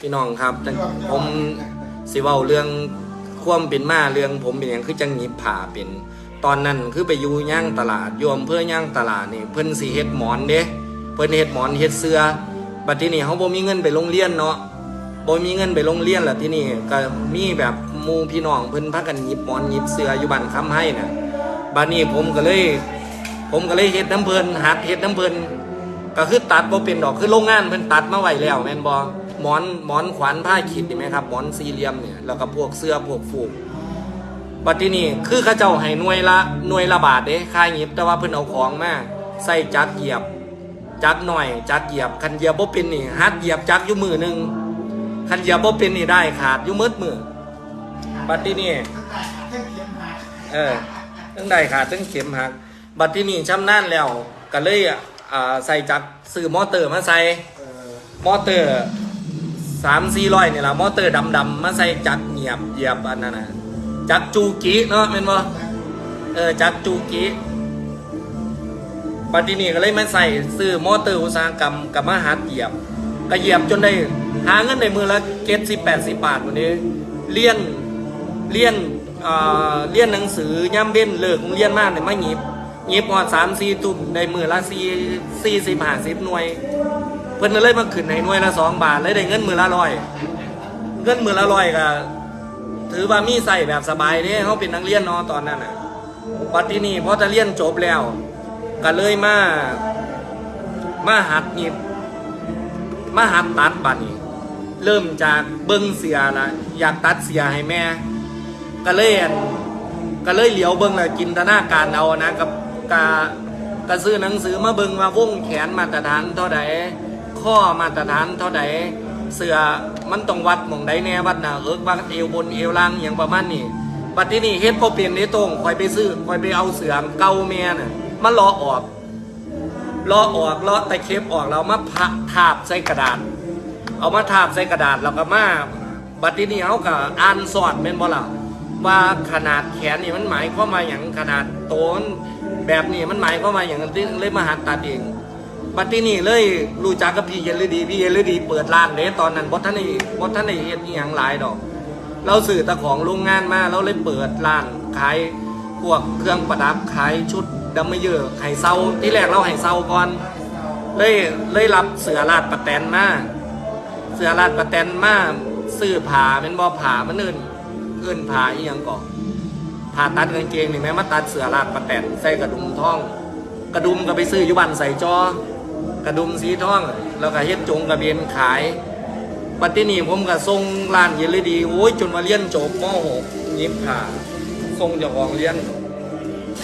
พี่น้องครับผมสิเว้าเรื่องความเป็นมาเรื่องผมเป็นอย่างคือจังหยิบผ่าเป็น ตอนนั้นคือไปอยู่ย่างตลาดโยมเพื่อย่างตลาดนี่เพิ่นสิเฮ็ดหมอนเด้เพิ่นเฮ็ดหมอนเฮ็ดเสื้อบัดทีนี้เฮาบ่มีเงินไปโรงเรียนเนาะบ่มีเงินไปโรงเรียนแล้วที่นี่ก็มีแบบมูพี่น้องเพิ่นพากันหยิบหมอนหยิบเสื้ออยู่บ้านคำให้น่ะบัดนี้ผมก็เลย ผมก็เลยเฮ็ดน้ำเพิ่นหัดเฮ็ดน้ำเพิ่น ก็คือตัดบ่เป็นดอกคือโรงงานเพิ่นตัดมาไว้แล้วแม่นบ่หมอนหมอนขวานผ้าขิดนี่ไหมครับหมอนสี่เหลี่ยมเนี่ยแล้วก็พวกเสื้อพวกฟูกบัดนี้คือเขาเจ้าให้หน่วยละหน่วยละบาทเด้ค่าหยิบแต่ว่าเพิ่นเอาของมาใส่จักเหยียบจักหน่อยจักเหยียบคันเหยียบบ่เป็นนี่หัดเหยียบจักอยู่มือหนึ่งคันเหยียบบ่เป็นนี่ได้ขาดอยู่มืดมือบัดทีนี้เออตั้งได้ขาดตั้งเข็มหัก บัดที่นี่ชำนาญแล้วก็เลยอะาใส่จักรซื้อมอเตอร์มาใส่มอเตอร์สามสี่ร้อยนี่แหละมอเตอร์ดำๆมาใส่จักรเหยียบเหยียบอันนั้นนะจักรจูกิเนาะเป็นบ่เออจักรจูกิบัดที่นี่ก็เลยมาใส่ซื้อมอเตอร์อุตสาหกรรมกับมาหัดเหยียบก็เหยียบจนได้หาเงินในมือละเก็ดสิบแปดสิบบาทวันนี้เลี้ยนเรียนเอ่อเรียนหนังสือย่ำเว้นเลิกโรงเรียนมากเนี่ยมาหยิบ หยิบพอดสามสี่ทุ่มได้มือละสี่สี่สิบห้าสิบหน่วย เพิ่นเลยมาขึ้นให้หน่วยละสองบาทเลยได้เงินมือละร้อยเงินมือละร้อยก็ถือว่ามีใส่แบบสบายเด้เขาเป็นนักเรียนเนาะตอนนั้นอะปัจจุบันพอจะเรียนจบแล้ว ก็เลยมา มาหัดหยิบมาหัดตัดบัดนี้เริ่มจากเบิ้งเสียละอยากตัดเสียให้แม่ ก็เลยก็เลยเหลียวเบิ้งเลยจินตนาการเอานะกับ กะกะซื้อหนังสือมาเบิงมาวงแขนมาตรฐานเท่าใดข้อมาตรฐานเท่าใดเสือมันต้องวัดหมองใดแน่วัดหนาเอิกวัดเอวบนเอวล่างอย่างประมาณนี้บัดที่นี่เฮ็ดพอเปลี่ยนนี้ตรงคอยไปซื้อคอยไปเอาเสือเก่าแม่น่ะมาล้อออกล้อออกล้อตะเข็บออกแล้วมาพะทาบใส่กระดาษ เอามาทาบใส่กระดาษแล้วก็มาบัดทีนี้เขาก็อ่านสอดเป็นบ่ล่ะว่าขนาดแขนนี่มันหมายความว่าอย่างขนาดโตน แบบนี้มันหมายความว่าอย่างที่เลยมาหัดตัดเองบัดทีนี้เลยรู้จักกับพี่เยนฤดีพี่เยนฤดีเปิดร้านเด้ตอนนั้นบอท่านนี่บอท่านนี่เฮ็ดอหย่างหลายดอก เราสื่อตะของโรงงานมาเราเลยเปิดร้านขายพวกเครื่องประดับขายชุดดัมเมเยอร์ไห้เซาที่แรกเราไห้เซาก่อนเลยเลยรับเสือลาดประแตนมาเสือลาดประแตนมาซื้อผ้าเป็นบ่ผ้ามันเอื่นเอื่นผ้าอีหยังก่อ ผ่าตัดกางเกงนี่แม่มาตัดเสือลากประแตนใส่กระดุมท่อง กระดุมก็ไปซื้อยุบันใส่จอกระดุมสีท่อง แล้วก็เฮ็ดจงกระเบนขายปัตตินีผมก็ทรงร้านเยลดีโอ้ยจนมาเรียนจบม .6 ยิบผ่าทรงเจ้าของเรียน